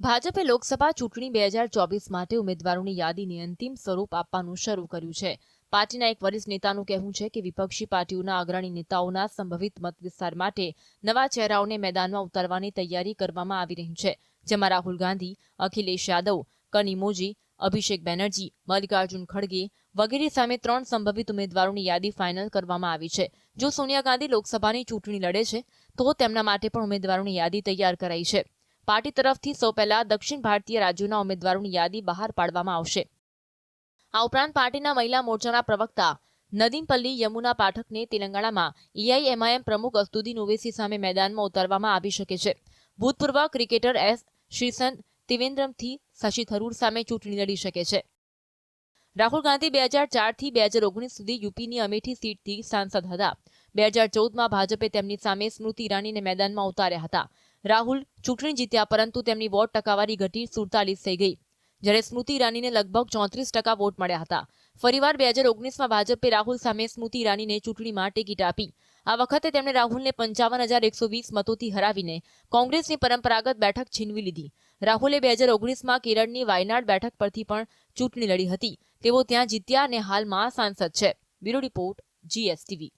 ભાજપે લોકસભા ચૂંટણી બે હજાર ચોવીસ માટે ઉમેદવારોની યાદીને અંતિમ સ્વરૂપ આપવાનું શરૂ કર્યું છે. પાર્ટીના એક વરિષ્ઠ નેતાનું કહેવું છે કે વિપક્ષી પાર્ટીઓના અગ્રણી નેતાઓના સંભવિત મત વિસ્તાર માટે નવા ચહેરાઓને મેદાનમાં ઉતારવાની તૈયારી કરવામાં આવી રહી છે, જેમાં રાહુલ ગાંધી, અખિલેશ યાદવ કનિમોજી અભિષેક બેનર્જી, મલ્લિકાર્જુન ખડગે વગેરે સામે ત્રણ સંભવિત ઉમેદવારોની યાદી ફાઇનલ કરવામાં આવી છે. જો સોનિયા ગાંધી લોકસભાની ચૂંટણી લડે છે, તો તેમના માટે પણ ઉમેદવારોની યાદી તૈયાર કરાઈ છે. પાર્ટી તરફથી સૌ પહેલા દક્ષિણ ભારતીય રાજ્યોના ઉમેદવારોની યાદી બહાર પાડવામાં આવશે. આ ઉપરાંત પાર્ટીના મહિલા મોરચાના પ્રવક્તા નદીમપલ્લી યમુના પાઠકને તેલંગાણામાં એઆઈએમઆઈએમ પ્રમુખ અસ્તુદીન ઓવેસી સામે મેદાનમાં ઉતારવામાં આવી શકે છે. ભૂતપૂર્વ ક્રિકેટર એસ શ્રીસન ત્રિવેન્દ્રમથી શશી થરૂર સામે ચૂંટણી લડી શકે છે. રાહુલ ગાંધી બે હજાર ચારથી બે હજાર ઓગણીસ સુધી યુપીની અમેઠી સીટથી સાંસદ હતા. બે હજાર ચૌદમાં ભાજપે તેમની સામે સ્મૃતિ ઈરાનીને મેદાનમાં ઉતાર્યા હતા. રાહુલ ચૂંટણી જીત્યા, પરંતુ તેમની વોટ ટકાવારી ઘટી સુડતાલીસ થઈ ગઈ. જ્યારે સ્મૃતિ ઈરાનીને લગભગ ચોત્રીસ ટકા વોટ મળ્યા હતા. ફરીવાર બે હજાર ઓગણીસમાં ભાજપે રાહુલ સામે સ્મૃતિ ઈરાનીને ચૂંટણીમાં ટિકિટ આપી. આ વખતે તેમણે રાહુલને પંચાવન હજાર એકસો વીસ મતોથી હરાવીને કોંગ્રેસની પરંપરાગત બેઠક છીનવી લીધી. રાહુલે બે હજાર ઓગણીસમાં કેરળની વાયનાડ બેઠક પરથી પણ ચૂંટણી લડી હતી. તેઓ ત્યાં જીત્યા અને હાલમાં સાંસદ છે. Bureau report, GSTV.